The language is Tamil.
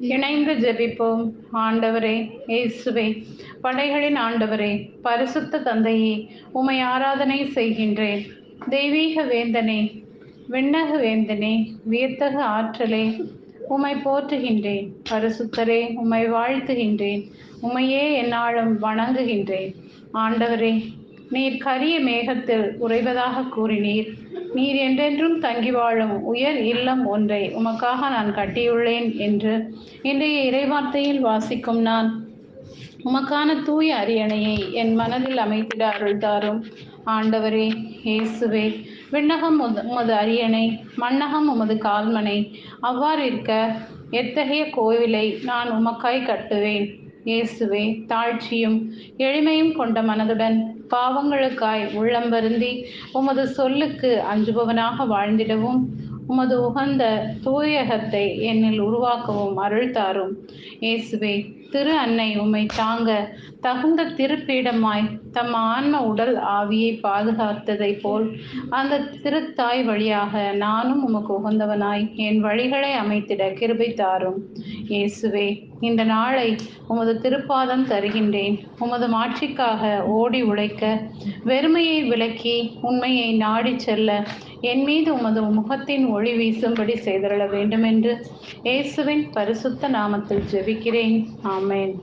இணைந்து ஜெபிப்போம். ஆண்டவரே இயேசுவே படைகளின் ஆண்டவரே பரிசுத்த தந்தையே உமை ஆராதனை செய்கின்றேன். தெய்வீக வேந்தனே விண்ணக வேந்தனே வியத்தக ஆற்றலே உம்மை போற்றுகின்றேன். பரிசுத்தரே உம்மை வாழ்த்துகின்றேன். உமையே என்னாலும் வணங்குகின்றேன். ஆண்டவரே நீர் கரிய மேகத்தில் உறைவதாக கூறினீர். நீர் என்றென்றும் தங்கி வாழும் உயர் இல்லம் ஒன்றை உமக்காக நான் கட்டியுள்ளேன் என்று இன்றைய இறைவார்த்தையில் வாசிக்கும் நான். உமக்கான தூய அரியணையை என் மனதில் அமைத்திட அருள் தாரும். ஆண்டவரே இயேசுவே விண்ணகம் உமது உமது அரியணை மண்ணகம் உமது கால்மனை. அவ்வாறு இருக்க எத்தகைய கோவிலை நான் உமக்காய் கட்டுவேன்? இயேசுவே தாழ்ச்சியும் எளிமையும் கொண்ட மனதுடன் பாவங்களுக்காய் உள்ளம் வருந்தி உமது சொல்லுக்கு அஞ்சுபவனாக வாழ்ந்திடவும் உமது உகந்த தூயகத்தை என்னில் உருவாக்கவும் அருள் தாரும். இயேசுவே திரு அன்னை உம்மை தாங்க தகுந்த திருப்பீடமாய் தம் ஆன்ம உடல் ஆவியை பாதுகாத்ததை போல் அந்த திருத்தாய் வழியாக நானும் உமக்கு உகந்தவனாய் என் வழிகளை அமைத்திட கிருபை தாரும். இயேசுவே இந்த நாளை உமது திருப்பாதம் தருகின்றேன். உமது மாட்சிக்காக ஓடி உழைக்க வெறுமையை விளக்கி உண்மையை நாடிச் செல்ல என் மீது உமது முகத்தின் ஒளி வீசும்படி செய்தருள வேண்டுமென்று இயேசுவின் பரிசுத்த நாமத்தில் ஜெபிக்கிறேன். ஆமேன்.